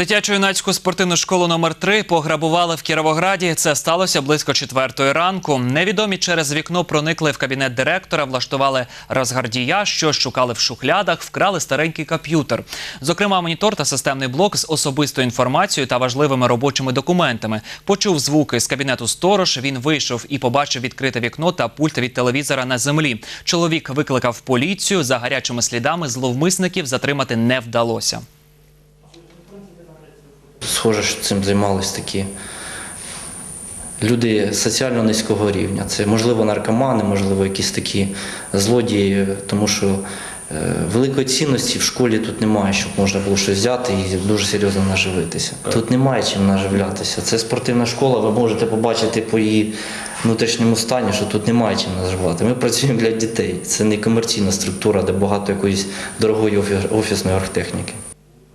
Дитячо-юнацьку спортивну школу номер 3 пограбували в Кіровограді. Це сталося близько четвертої ранку. Невідомі через вікно проникли в кабінет директора, влаштували розгардія, що шукали в шухлядах, вкрали старенький комп'ютер. Зокрема, монітор та системний блок з особистою інформацією та важливими робочими документами. Почув звуки з кабінету сторож. Він вийшов і побачив відкрите вікно та пульт від телевізора на землі. Чоловік викликав поліцію. За гарячими слідами зловмисників затримати не вдалося. Схоже, що цим займались такі люди соціально низького рівня. Це можливо наркомани, можливо, якісь такі злодії, тому що е, великої цінності в школі тут немає, щоб можна було щось взяти і дуже серйозно наживитися. Тут немає чим наживлятися. Це спортивна школа, ви можете побачити по її внутрішньому стані, що тут немає чим наживати. Ми працюємо для дітей. Це не комерційна структура, де багато якоїсь дорогої офісної архтехніки.